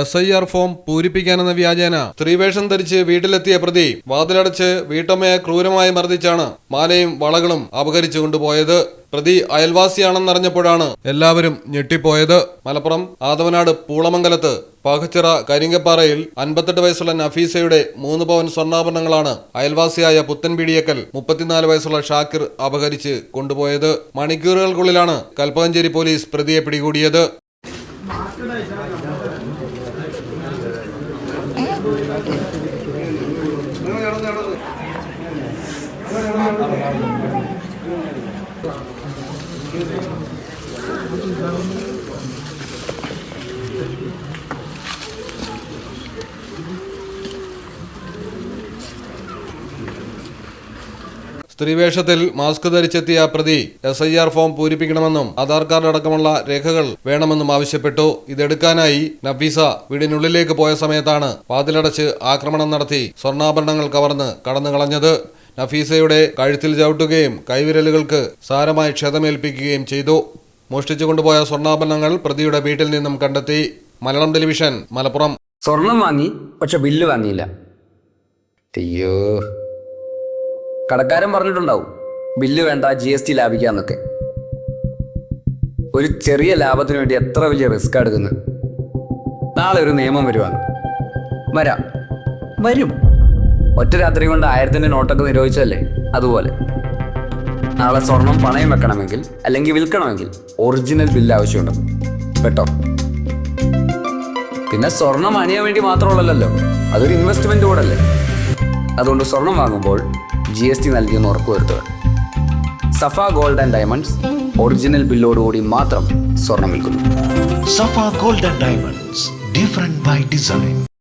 S I R form പൂരിപ്പിക്കാനെന്ന വ്യാജേന. സ്ത്രീവേഷം ധരിച്ച് വീട്ടിലെത്തിയ പ്രതി വാതിലടച്ച് വീട്ടമ്മയെ ക്രൂരമായി മർദ്ദിച്ചാണ് മാലയും വളകളും അപഹരിച്ചു കൊണ്ടുപോയത്. പ്രതി അയൽവാസിയാണെന്നറിഞ്ഞപ്പോഴാണ് എല്ലാവരും ഞെട്ടിപ്പോയത്. മലപ്പുറം ആദവനാട് പൂളമംഗലത്ത് പാകച്ചിറ കരിങ്കപ്പാറയിൽ അൻപത്തെട്ട് വയസ്സുള്ള നഫീസയുടെ മൂന്ന് പവൻ സ്വർണാഭരണങ്ങളാണ് അയൽവാസിയായ പുത്തൻപീടിയക്കൽ മുപ്പത്തിനാല് വയസ്സുള്ള ഷാക്കിർ അപഹരിച്ച് കൊണ്ടുപോയത്. മണിക്കൂറുകൾക്കുള്ളിലാണ് കൽപ്പകഞ്ചേരി പോലീസ് പ്രതിയെ പിടികൂടിയത്. え？സ്ത്രീവേഷത്തിൽ മാസ്ക് ധരിച്ചെത്തിയ പ്രതി എസ് ഐ ആർ ഫോം പൂരിപ്പിക്കണമെന്നും ആധാർ കാർഡ് അടക്കമുള്ള രേഖകൾ വേണമെന്നും ആവശ്യപ്പെട്ടു. ഇതെടുക്കാനായി നഫീസ വീടിനുള്ളിലേക്ക് പോയ സമയത്താണ് വാതിലടച്ച് ആക്രമണം നടത്തി സ്വർണാഭരണങ്ങൾ കവർന്ന് കടന്നുകളഞ്ഞത്. നഫീസയുടെ കഴുത്തിൽ ചവിട്ടുകയും കൈവിരലുകൾക്ക് സാരമായി ക്ഷതമേൽപ്പിക്കുകയും ചെയ്തു. മോഷ്ടിച്ചു കൊണ്ടുപോയ സ്വർണാഭരണങ്ങൾ പ്രതിയുടെ വീട്ടിൽ നിന്നും കണ്ടെത്തി. മലയാളം ടെലിവിഷൻ മലപ്പുറം. സ്വർണം വാങ്ങി പക്ഷെ ബില്ല് വാങ്ങിയില്ല. അയ്യോ. കടക്കാരൻ പറഞ്ഞിട്ടുണ്ടാവും ബില്ല് വേണ്ട ജി എസ് ടി ലാഭിക്കാന്നൊക്കെ ഒരു ചെറിയ ലാഭത്തിന് വേണ്ടി എത്ര വലിയ റിസ്ക് എടുക്കുന്നത്? നാളെ ഒരു നിയമം വരുവാണ്. വരാം. വരും. ഒറ്റ രാത്രി കൊണ്ട് ആയിരത്തിന്റെ നോട്ടൊക്കെ നിരോധിച്ചല്ലേ അതുപോലെ. നാളെ സ്വർണം പണയം വെക്കണമെങ്കിൽ അല്ലെങ്കിൽ വിൽക്കണമെങ്കിൽ ഒറിജിനൽ ബില്ല് ആവശ്യമുണ്ട്. കേട്ടോ? പിന്നെ സ്വർണം അണിയാൻ വേണ്ടി മാത്രമുള്ളല്ലോ അതൊരു ഇൻവെസ്റ്റ്മെന്റ് കൂടല്ലേ അതുകൊണ്ട് സ്വർണം വാങ്ങുമ്പോൾ ജി എസ് ടി നൽകിയെന്ന് ഉറപ്പുവരുത്തുക Safa gold and diamonds original ബില്ലോടുകൂടി മാത്രം സ്വർണം വിൽക്കുന്നു Safa gold and diamonds different by design.